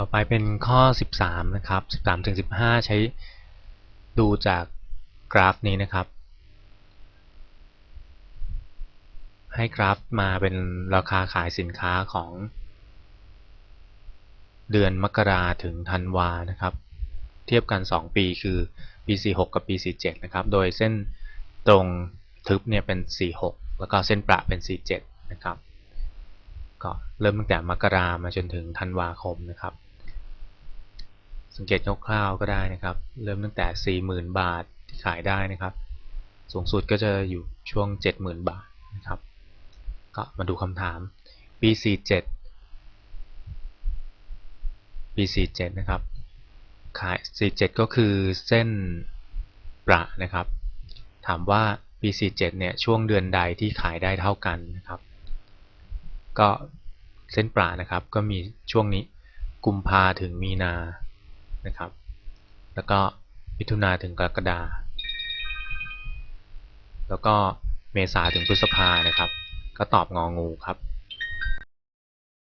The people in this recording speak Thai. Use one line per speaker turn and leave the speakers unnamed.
ต่อไปเป็นข้อ 13 นะครับ 13ถึง15 ใช้ดูจากกราฟนี้นะครับ ให้กราฟมาเป็นราคาขายสินค้าของ เดือนมกราถึงธันวานะครับ เทียบกัน 2 ปีคือปี 46 กับปี 47 นะครับ โดยเส้นตรงทึบเนี่ยเป็น 46 แล้วก็เส้นประเป็น 47 นะครับก็เริ่มตั้งแต่มกรามาจนถึงธันวาคมนะครับ สังเกตคร่าวๆก็ได้นะครับ เริ่มตั้งแต่ 40,000 บาทที่ขายได้นะครับ สูงสุดก็จะอยู่ช่วง 70,000 บาทนะครับ ก็มาดูคำถาม ปี 47 ปี 47 นะครับ ขาย 47 ก็คือเส้นประนะครับ ถามว่าปี 47 เนี่ย ช่วงเดือนใดที่ขายได้เท่ากันนะครับ ก็เส้นปลานะครับ ก็มีช่วงนี้ กุมภาถึงมีนา นะครับ แล้วก็มิถุนาถึงกรกฎาแล้วก็เมษาถึงพฤษภานะครับ ก็ตอบงองูครับ